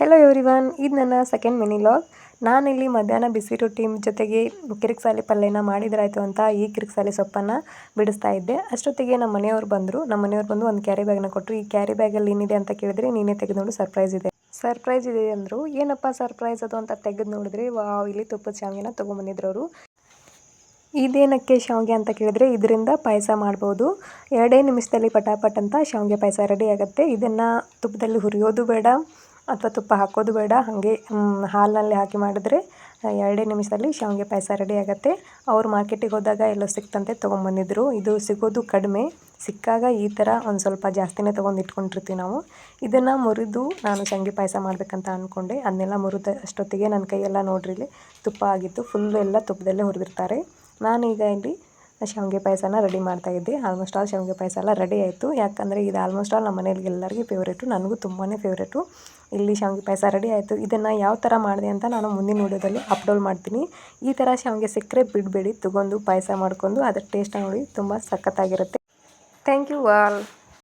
Hello everyone ಇದು ನನ್ನ second mini log ನಾನಿಲ್ಲಿ ಮಧ್ಯಾಹ್ನ ಬಿಸಿ ರೊಟ್ಟಿ ಜೊತೆಗೆ ಕಿರಿಕ್ಸಾಲಿ ಪಲ್ಯನ ಮಾಡಿದ್ರಾಯ್ತು ಅಂತ ಈ ಕಿರಿಕ್ಸಾಲಿ ಸೊಪ್ಪನ್ನು ಬಿಡಿಸ್ತಾ ಇದ್ದೆ. ಅಷ್ಟೊತ್ತಿಗೆ ನಮ್ಮ ಮನೆಯವ್ರು ಬಂದರು. ನಮ್ಮ ಮನೆಯವ್ರು ಬಂದು ಒಂದು ಕ್ಯಾರಿ ಬ್ಯಾಗ್ನ ಕೊಟ್ಟರು ಈ ಕ್ಯಾರಿ ಬ್ಯಾಗಲ್ಲಿ ಏನಿದೆ ಅಂತ ಕೇಳಿದ್ರೆ ನೀನೇ ತೆಗೆದು ನೋಡು ಸರ್ಪ್ರೈಸ್ ಇದೆ. ಸರ್ಪ್ರೈಸ್ ಇದೆ ಅಂದರು. ಏನಪ್ಪ ಸರ್ಪ್ರೈಸ್ ಅದು ಅಂತ ತೆಗೆದು ನೋಡಿದ್ರೆ, ವಾವ್, ಇಲ್ಲಿ ತುಪ್ಪದ ಶಾವಿಗೆನ ತೊಗೊಂಬಂದಿದ್ರು ಅವರು ಇದೇನಕ್ಕೆ ಶಾವಿಗೆ ಅಂತ ಕೇಳಿದ್ರೆ, ಇದರಿಂದ ಪಾಯಸ ಮಾಡ್ಬೋದು. ಎರಡೇ ನಿಮಿಷದಲ್ಲಿ ಪಟಾಪಟ್ ಅಂತ ಶಾವಿಗೆ ಪಾಯಸ ರೆಡಿ ಆಗುತ್ತೆ. ಇದನ್ನು ತುಪ್ಪದಲ್ಲಿ ಹುರಿಯೋದು ಬೇಡ. ಅಥವಾ ತುಪ್ಪ ಹಾಕೋದು ಬೇಡ. ಹಾಗೆ ಹಾಲಿನಲ್ಲಿ ಹಾಕಿ ಮಾಡಿದ್ರೆ ಎರಡೇ ನಿಮಿಷದಲ್ಲಿ ಶಾವಿಗೆ ಪಾಯಸ ರೆಡಿ ಆಗುತ್ತೆ. ಅವ್ರು ಮಾರ್ಕೆಟಿಗೆ ಹೋದಾಗ ಎಲ್ಲೋ ಸಿಕ್ತಂತೆ ತೊಗೊಂಬಂದಿದ್ರು. ಇದು ಸಿಗೋದು ಕಡಿಮೆ. ಸಿಕ್ಕಾಗ ಈ ಥರ ಒಂದು ಸ್ವಲ್ಪ ಜಾಸ್ತಿನೇ ತೊಗೊಂಡು ಇಟ್ಕೊಂಡಿರ್ತೀವಿ ನಾವು. ಇದನ್ನು ಮುರಿದು ನಾನು ಶಾವಿಗೆ ಪಾಯಸ ಮಾಡಬೇಕಂತ ಅಂದ್ಕೊಂಡೆ ಅದನ್ನೆಲ್ಲ ಮುರಿದ ಅಷ್ಟೊತ್ತಿಗೆ ನನ್ನ ಕೈಯೆಲ್ಲ ನೋಡ್ರಿ ಇಲ್ಲಿ ತುಪ್ಪ ಆಗಿತ್ತು ಫುಲ್ಲು ಎಲ್ಲ ತುಪ್ಪದಲ್ಲೇ ಹುರಿದಿರ್ತಾರೆ. ನಾನೀಗ ಇಲ್ಲಿ ಶಾವಿಗೆ ಪಾಯಸನ ರೆಡಿ ಮಾಡ್ತಾಯಿದ್ದೆ ಆಲ್ಮೋಸ್ಟ್ ಆಲ್ ಶಾವಿಗೆ ಪಾಯಸ ಎಲ್ಲ ರೆಡಿ ಆಯಿತು. ಯಾಕಂದರೆ ಇದು ಆಲ್ಮೋಸ್ಟ್ ಆಲ್ ನಮ್ಮ ಮನೇಲಿ ಎಲ್ಲರಿಗೂ ಫೇವ್ರೇಟು ನನಗೂ ತುಂಬಾ ಫೇವ್ರೇಟು ಇಲ್ಲಿ ಶಾವಿಗೆ ಪಾಯಸ ರೆಡಿ ಆಯಿತು. ಇದನ್ನು ಯಾವ ಥರ ಮಾಡಿದೆ ಅಂತ ನಾನು ಮುಂದಿನ ವೀಡಿಯೋದಲ್ಲಿ ಅಪ್ಲೋಡ್ ಮಾಡ್ತೀನಿ. ಈ ಥರ ಶಾವಿಗೆ ಸಿಕ್ಕರೆ ಬಿಡಬೇಡಿ. ತಗೊಂಡು ಪಾಯಸ ಮಾಡ್ಕೊಂಡು ಅದರ ಟೇಸ್ಟ್ ನೋಡಿ. ತುಂಬ ಸಖತ್ತಾಗಿರುತ್ತೆ. Thank you all